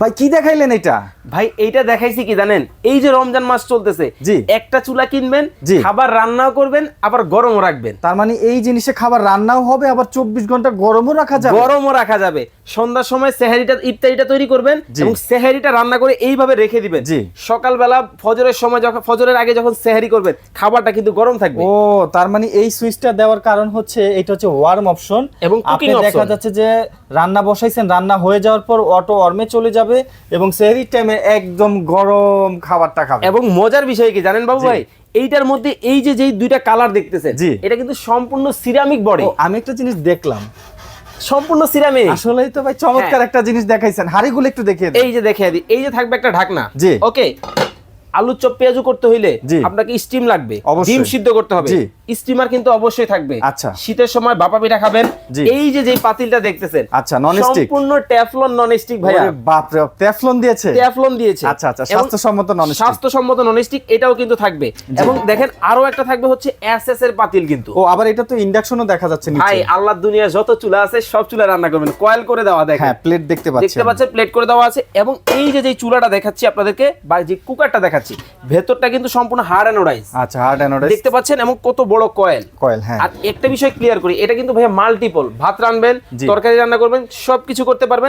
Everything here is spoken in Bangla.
ভাই কি দেখাইলেন এটা? ভাই এইটা দেখাইছি কি জানেন? এই যে রমজান মাস চলতেছে জি। একটা চুলা কিনবেন। খাবার রান্নাও করবেন আবার গরমও রাখবেন। তার মানে এই জিনিসে খাবার রান্নাও হবে আবার চব্বিশ ঘণ্টা গরমও রাখা যাবে? গরমও রাখা যাবে। সন্ধ্যার সময় সেহারিটা ইফতারিটা তৈরি করবেন। এবং সেহারিটা রান্না করে এইভাবে রেখে দিবেন। জি। সকালবেলা ফজরের সময় যখন ফজরের আগে যখন সেহারি করবেন খাবারটা কিন্তু গরম থাকবে। ও তার মানে এই সুইচটা দেওয়ার কারণ হচ্ছে এটা হচ্ছে ওয়ার্ম অপশন এবং আপনি দেখা যাচ্ছে যে রান্না বসাইছেন রান্না হয়ে যাওয়ার পর অটো ওয়ার্মে চলে যাবে এবং সেহরির টাইমে একদম গরম খাবারটা খাবে। এবং মজার বিষয় কি জানেন বাবু ভাই? এইটার মধ্যে এই যে যেই দুইটা কালার দেখতেছে জি। এটা কিন্তু সম্পূর্ণ সিরামিক বডি আমি একটা জিনিস দেখলাম। সম্পূর্ণ সিরামিক আসলে তো ভাই চমৎকার একটা জিনিস দেখাইছেন। হাড়িগুলো একটু দেখিয়ে এই যে দেখে দিই এই যে থাকবে একটা ঢাকনা। জি। ওকে আলু চপ পেঁয়াজু করতে হইলে আপনাকে স্টিম লাগবে। ডিম সিদ্ধ করতে হবে। স্টিমার কিন্তু অবশ্যই থাকবে। আচ্ছা। শীতের সময় বাপা পিঠা খাবেন। এই যে যেই পাতিলটা দেখতেছেন আচ্ছা, non-stick। সম্পূর্ণ ট্যাফলন নন স্টিক ভাইয়া। বাপ রে টেফলন দিয়েছে? ট্যাফলন দিয়েছে। আচ্ছা, আচ্ছা, স্বাস্থ্যসম্মত non-stick। স্বাস্থ্যসম্মত নন স্টিক এটাও কিন্তু থাকবে। এবং দেখেন আরও একটা থাকবে হচ্ছে এসএস এর পাতিল কিন্তু। ও আবার এটা তো ইন্ডাকশনও দেখা যাচ্ছে নিচে। ভাই নিচে আল্লাহ দুনিয়ার যত চুলা আছে সব চুলা রান্না করবেন। কয়েল করে দেওয়া দেখেন। হ্যাঁ প্লেট দেখতে পাচ্ছি দেখতে পাচ্ছেন প্লেট করে দেওয়া আছে। এবং এই যে যে চুলাটা দেখাচ্ছি আপনাদেরকে বা যে কুকারটা দেখাচ্ছি। ভেতরটা কিন্তু সম্পূর্ণ হার্ড অ্যানোডাইজ আচ্ছা হার্ড অ্যানোডাইজ দেখতে পাচ্ছেন? এবং কত বড় কয়েল কয়েল হ্যাঁ। আর একটা বিষয় ক্লিয়ার করি এটা কিন্তু ভাইয়া মাল্টিপল ভাত রানবেন। তরকারি রান্না করবেন সবকিছু করতে পারবেন।